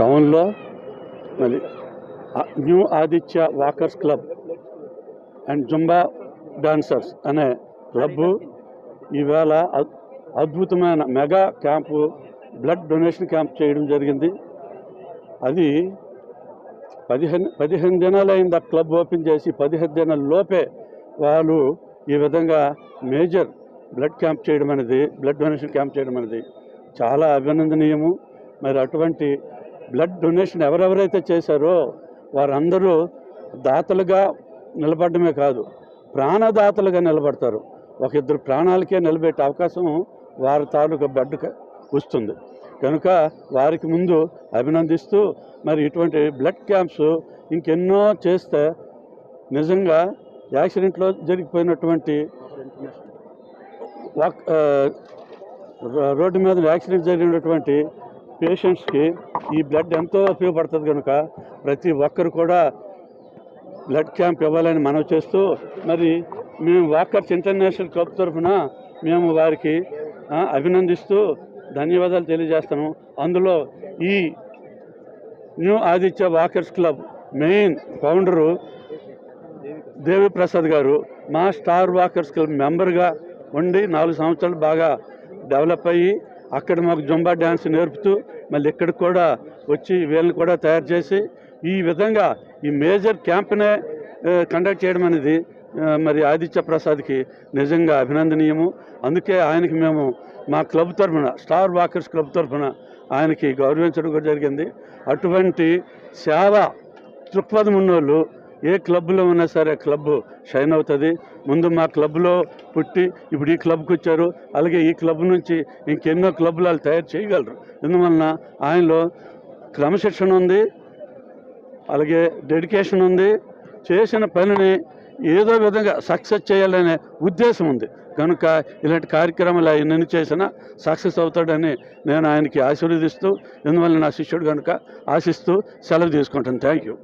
టౌన్లో మరి new Aditya walkers club and Zumba dancers అనే క్లబ్బు ఈవేళ అద్భుతమైన mega camp blood donation camp చేయడం జరిగింది. అది పదిహేను పదిహేను దినాలు అయింది ఆ క్లబ్ ఓపెన్ చేసి పదిహేను దినాల లోపే వాళ్ళు ఈ విధంగా మేజర్ బ్లడ్ క్యాంప్ చేయడం అనేది బ్లడ్ డొనేషన్ క్యాంప్ చేయడం అనేది చాలా అభినందనీయము. మరి అటువంటి బ్లడ్ డొనేషన్ ఎవరెవరైతే చేశారో వారందరూ దాతలుగా నిలబడమే కాదు ప్రాణదాతలుగా నిలబడతారు. ఒక ఇద్దరు ప్రాణాలకే నిలబెట్టే అవకాశం వారి తాలూకా బ్లడ్ వస్తుంది. కనుక వారికి ముందు అభినందిస్తూ మరి ఇటువంటి బ్లడ్ క్యాంప్స్ ఇంకెన్నో చేస్తే నిజంగా యాక్సిడెంట్లో జరిగిపోయినటువంటి వాక్ రో- రోడ్డు మీద యాక్సిడెంట్ జరిగినటువంటి పేషెంట్స్కి ఈ బ్లడ్ ఎంతో ఉపయోగపడుతుంది కనుక ప్రతి ఒక్కరు కూడా బ్లడ్ క్యాంప్ ఇవ్వాలని మనవి చేస్తూ మరి మేము వాకర్స్ ఇంటర్నేషనల్ క్లబ్ తరఫున మేము వారికి అభినందిస్తూ ధన్యవాదాలు తెలియజేస్తాను. అందులో ఈ new Aditya walkers club main founder Deviprasad garu మా స్టార్ వాకర్స్ క్లబ్ మెంబర్గా ఉండి నాలుగు సంవత్సరాలు బాగా డెవలప్ అయ్యి అక్కడ మాకు జుంబా డ్యాన్స్ నేర్పుతూ మళ్ళీ ఇక్కడ కూడా వచ్చి వీళ్ళని కూడా తయారు చేసి ఈ విధంగా ఈ మేజర్ క్యాంప్నే కండక్ట్ చేయడం అనేది మరి ఆదిత్య ప్రసాద్కి నిజంగా అభినందనీయము. అందుకే ఆయనకి మేము మా క్లబ్ తరఫున స్టార్ వాకర్స్ క్లబ్ తరఫున ఆయనకి గౌరవించడం కూడా జరిగింది. అటువంటి సేవ దృక్పథం ఉన్నోళ్ళు ఏ క్లబ్లో ఉన్నా సరే క్లబ్ షైన్ అవుతుంది. ముందు మా క్లబ్లో పుట్టి ఇప్పుడు ఈ క్లబ్కి వచ్చారు. అలాగే ఈ క్లబ్ నుంచి ఇంకెన్నో క్లబ్లు వాళ్ళు తయారు చేయగలరు. ఎందువలన ఆయనలో క్రమశిక్షణ ఉంది అలాగే డెడికేషన్ ఉంది. చేసిన పనిని ఏదో విధంగా సక్సెస్ చేయాలనే ఉద్దేశం ఉంది. కనుక ఇలాంటి కార్యక్రమాలు ఆయన చేసినా సక్సెస్ అవుతాడని నేను ఆయనకి ఆశీర్వదిస్తూ ఎందువల్ల నా శిష్యుడు కనుక ఆశిస్తూ సెలవు తీసుకుంటాను. Thank you